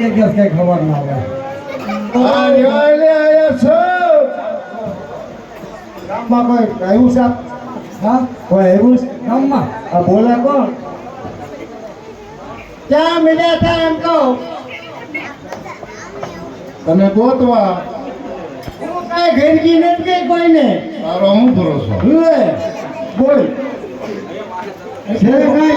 વાગે કે કઈ ખબર ના આવે આ ન્યાય લે આયા છો. ગામમાં કોઈ આવ્યું છે હા? કોઈ આવ્યું છે? ગામમાં? આ બોલા કોણ? ક્યાં મળ્યા હતા એમ કહો. તમે ગોતવા. હું કઈ ગંદકી નથી કઈ કોઈને? તારો હું ભરોસો? લે બોલ. છે કઈ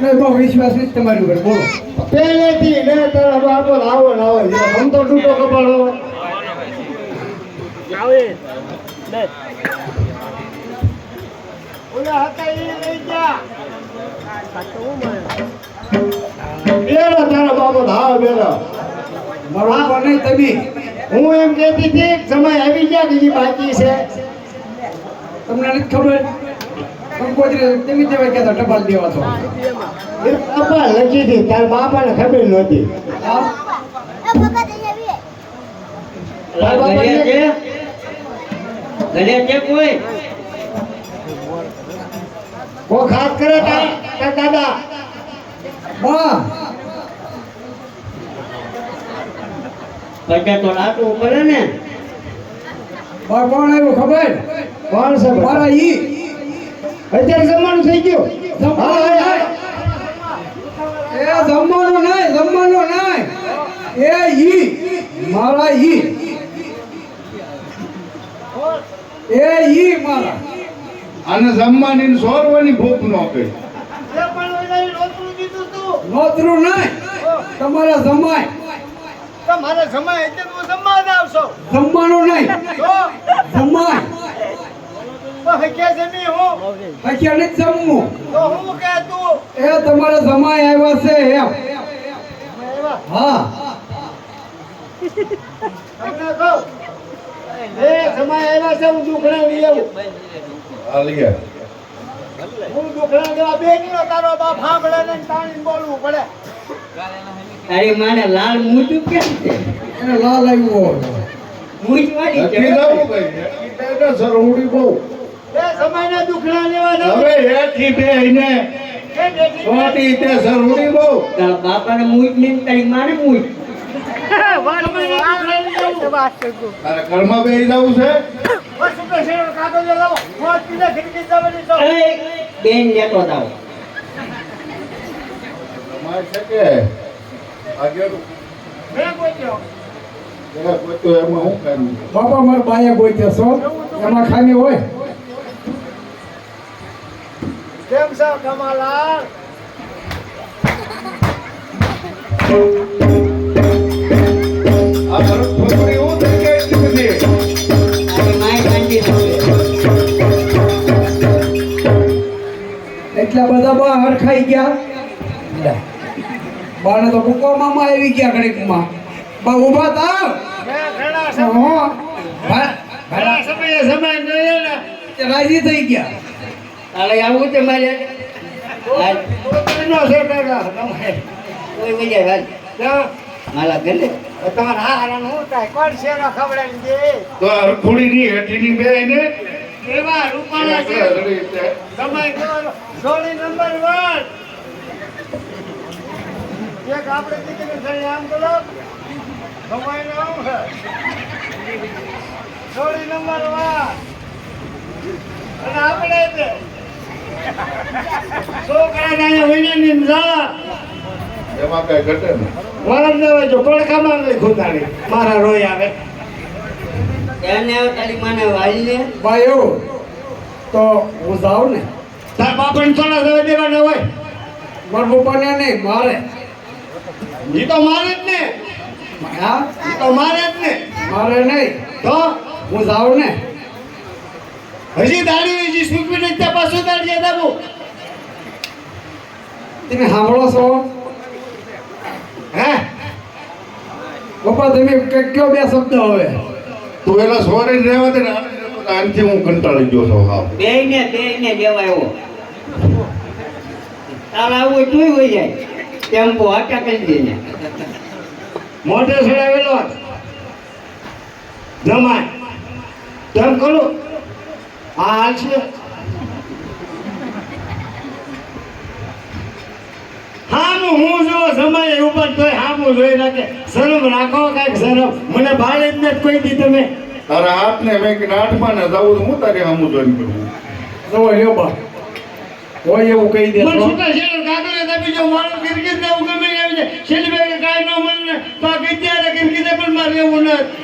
નહીં બહુ વિશ્વાસ નથી તમારી ઉપર બોલો. પહેલેથી ને તારા બાપો ને આવો આમ તો તૂટો કપાળ હોય. ઓલા હતા એ લઈ જા બેરા તારા બાપો હા બેરા. મારો તમે. હું એમ કહેતી હતી સમય આવી ગયા બીજી બાકી છે. તમને નથી ખબર? કંકોત્રી તમે તેવા કહેતા ટપાલ દેવા તો? એ બાપા લખી હતી તાર બાપાને ખબર નહોતી. બાપા કો? ખાસ કરે તારા તારા દાદા. બા બધા તો લાટવું પડે ને. બા કોણ આવ્યું ખબર? કોણ છે મારા ઈ. અત્યારે જમવાનું થઈ ગયું. હા, હા, એ જમવાનું નહીં જમવાનું નહીં એ ઈ મારા ઈ. એ ઈ મારા. અને જમવાની ને સોરવાની ભૂખ ન આપે. નોતરું નહીં તમારા જમાય. તમારા જમાય એટલે તું જમવા જ આવશો. જમવાનું નહીં તો જમાય હક્યા જમી હું? જમવું. તો હું કે તું? એ તમારા જમાય આવ્યા છે એમ. હા. તમને કહું? એ સમય આવ્યા છે હું લઈ આવું. લેવા બે કિલો તારો બાપ સાંભળે ને બોલવું પડે. તારી માને લાલ મૂછું કેમ છે? એને લાલ આવ્યો મૂછ વાળી કઈ ને સરવડી બહુ. સમયના દુખડા લેવા હવે હેઠી બેહીને એ તે સરવડી બહુ. તારા બાપાને મૂછ ને તારી માને જવું છે? બેન લેતો બાપા મારા બાયા ગોત્યા છો? એમાં ખામી હોય? છો કમાલાલ? આ ભરત છોકરી હું થઈ ગઈ એટલી બધી તારી માય કાંડી નથી એટલા બધા બા હરખાઈ ગયા. બાને તો કુકો મામા આવી ગયા ઘડીકમાં બા ઊભા તા સમય- સમયે સમય નહીં ને. રાજી થઈ ગયા? તારે આવું છે મારે હાલ, છોકરીનો છે કોઈ હાલ ત્યાં માલા ગલે તમારે હારાનું શું થાય? કોણ શેરો ખવડાવી દે? તો આ રખોડીની હેઠીની બેહીને એવા રૂપાળા છે. રીતે સમય નંબર વન. એક આપણે દીકરી થઈ આમ બોલો. સમયનો આમ સોળી નંબર વન. અને આપણે તે. છોકરાને અહીંયા વિનયની ઝાલા. એમાં કઈ ઘટે ને વરમ જો પડખામાં નહીં ખુદાણી. મારા રોય આવે. એને તારી માને વાળી ભાઈ એવું? તો હું જાઉં ને? તાર બાપાને થોડા દવા દેવાના હોય. મારા પપ્પાને નહીં મારે. ઈ તો મારે જ ને. હા? ઈ તો મારે જ ને. મારે નહીં. તો? હું જાઉં ને? હજી દાડી હજી ત્યાં પાછું દાડી દાબુ તમે સાંભળો છો? હે? પપ્પા તમે ક- કયો બે શબ્દ હવે? તું એલા સોરે રહેવા દે આનથી હું કંટાળી ગયો છું હા. બે ને બે ને દેવા એવો તારા આવું હોય તોય હોય જાય. ટેમ્પો આટા કરી દે ને મોઢે સડાવેલો જમાય. તેમ કરું આ હાલ છે. હામું હું જો સમય ઉપર તોય હામું જોઈ રાખે શરમ રાખો કાંઈક શરમ. મને ભાડે જ નથી કોઈ દી તમે. તારા હાથને મેં કે આઠમાં ને જવું તો હું તારે હમું જોઈને કરું. જો લ્યો બા. હોય એવું કહી દે પણ છૂટા છેડો કાગળે દાબી જો મારો કિરકિર ને એવું ગમે આવી છે છેલ્લી ભાઈ કાંઈ ન મળે. તો આ ગીત્યારે કિરકિર પણ મારે એવું નથી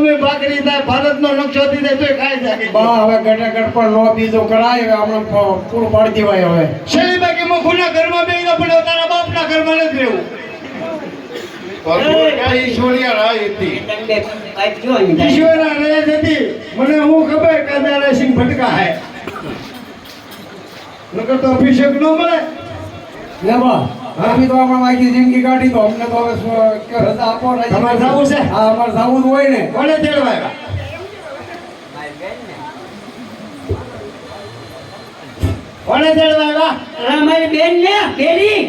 ગમે ભાખરી થાય ભારતનો નકશો થઈ જાય તોય ખાઈ જાય. બા હવે ગટે પર નો બીજો કરાય હવે આપણે પૂરું પાડી દેવાય હવે. શેલી બાકી મખુના ઘરમાં બેસી પડે તારા બાપના ઘરમાં નથી રહેવું. મને હું ખબર કે દાદા સિંહ ભટકા હે. નકર તો અભિષેક ન મળે. લે બા અમે તો આપણે આખી જિંદગી કાઢી તો અમને તો હવે કે રજા આપો. તમારે જવું છે? હા અમારે જવું હોય ને. કોને તેડવાય કોને તેડવાય અરે બેન ને પેલી.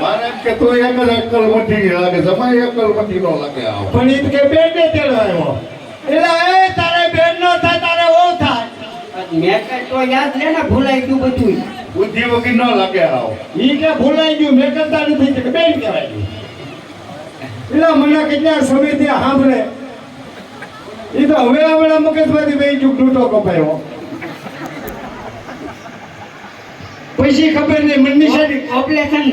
મારે એમ કે તું એક જ અક્કલ મઠી લાગે સમય અક્કલ મઠી નો લાગે પણ તો કે બેન ને તેડવાયો એટલે એ તારે બેન નો થાય તારે ઓ થાય. મેં કઈ તો યાદ લે ને ભૂલાઈ ગયું બધું બુદ્ધિ વગર ન લાગે આવો. ઈ કે ભૂલાઈ ગયું મેં કરતા નથી કે બેન કહેવાય. ગયું એટલે મને કેટલા સમયથી સાંભળે. એ તો હવે હમણાં મગજમાંથી બે ચૂક લૂંટો કપાયો. પછી ખબર નહીં મનની સાડી ઓપરેશન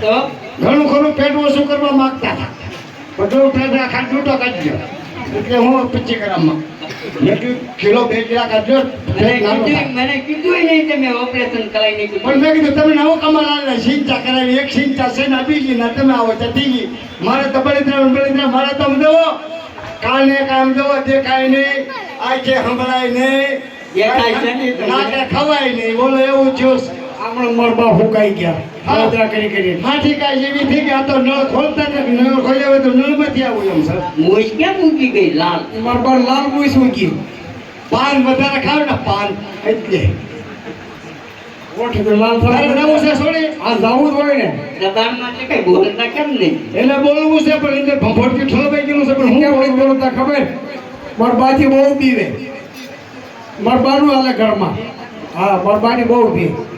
તો? ઘણું ઘણું પેટ ઓછું કરવા માંગતા હતા. બધું પેટ આખા લૂંટો ગયો. એટલે હું પચી ગ્રામમાં. મેં કિલો બે કિલા કાઢજો મને પેટ નાનું થાય. કીધું નહીં તમે ઓપરેશન કરાવી નાખ્યું પણ મેં કીધું તમે નવો કમાલ સિંચા કરાવી એક સિંચા છે ને બીજી ના તમે આવો તો ત્રીજી મારે તો બળિદ્રા બળિદ્રા મારે તો દેવો કાને કામ જુઓ દેખાય નહીં આંખે સંભળાય નહીં. નાકે ખવાય નહીં. બોલો એવું થયું છે. મરબા ફૂંકાઈ ગયા. હા. બળતરા કરી કરી. માથી કાંઈ જેવી થઈ ગયા તો નળ ખોલતા જ નળ ખોલ્યા હોય તો નળમાંથી આવું એમ સર મોજ ક્યાં મૂકી ગઈ લાલ? મરબા લાલ ભૂસ મૂકી પાન વધારે ખાવ ને પાન. એટલે. ઓઠ લાલ થાય નવું છે છોડી આ જાવું જ હોય ને. દબાણમાં એટલે કઈ બોલતા કેમ નહીં? એટલે બોલવું છે પણ એટલે ભંભોટથી ઠલવાઈ ગયેલું છે પણ હું કેમ? બોલતા ખબર? મરબાથી બહુ પીવે. મરબાનું બાનું હાલે ઘરમાં. હા મરબાની બહુ પી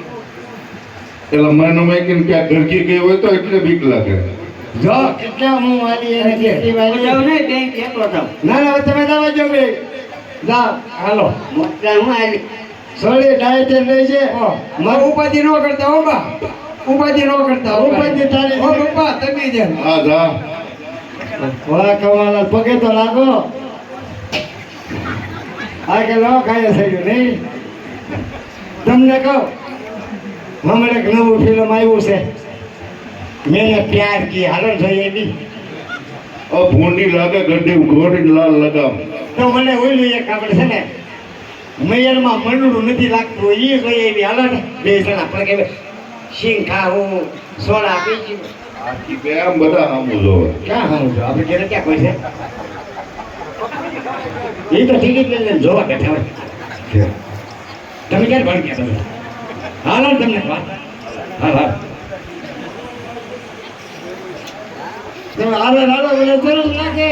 એટલે મને મેં કે ક્યાં ગરકી ગઈ હોય તો એટલે બીક લાગે. જો કેટલા હું વાલી એને. કેટલી વાલી. જાઉં નહીં બેંક એકલો ના ના તમે જવા જો બે. જાઓ હાલો. મોટા હું આલી સોળી ડાયરેક્ટર લઈ છે. મારે ઉપાધિ ન કરતા હો બા. ઉપાધિ ન કરતા ઉપાધિ તારી. હો પપ્પા તમે જેમ હા જા. વાહ કમાલા પગે તો લાગો. આ કે લો ખાય થયું નહીં? તમને કહું. હમણાં એક નવું ફિલ્મ આવ્યું છે. મેં પ્યાર કી. હાલો થઈ એની ઓ ભૂંડી લાગે ગड्ढी ઘોડી લાલ લગામ તો મને ઓલું એક આપણે છે ને મેયરમાં મંડળું નથી લાગતું એ જોઈએ એવી હાલો ને બે જણા આપણે કે સિંગ ખાવું સોડા પીશું આખી બે આમ બધા સામું જો ક્યાં છો આપણે ઘરે ક્યાં કોઈ છે? એ તો ટિકિટ લઈને જોવા બેઠા હોય. તમે ક્યારે ભણ ગયા તમે? હાલો તમને વાત. હા હા તમે હાલો હાલો મને જરૂર લાગે